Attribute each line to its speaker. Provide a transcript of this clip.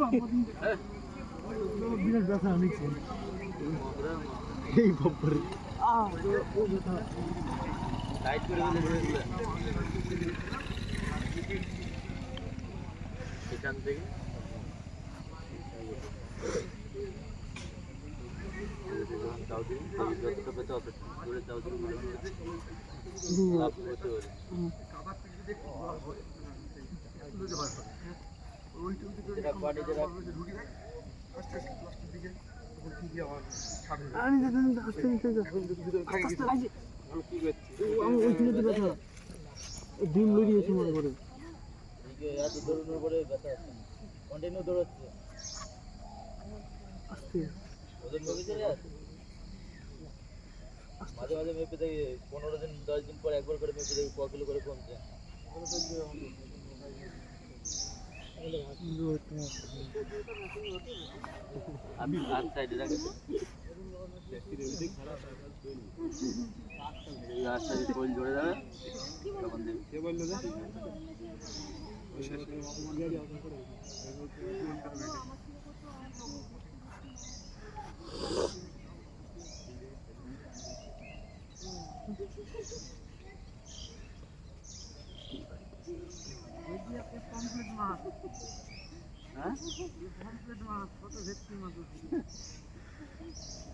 Speaker 1: বাবা বিরাট ব্যথা অনেক এই
Speaker 2: দিলে এখান থেকে। যতটা পেতে অত
Speaker 1: ডিম লড়িয়েছে মনে করে
Speaker 2: কন্টিনিউ দৌড়াচ্ছে
Speaker 1: আস্তে
Speaker 2: ওদের আসে মাঝে মাঝে মেপে দেখি, পনেরো দিন, দশ দিন পর একবার করে মেপে দেখি, ক কিলো করে কমছে। আমি আর সাইডে রাখে এই আর সাইডে কে বলল হ্যাঁ?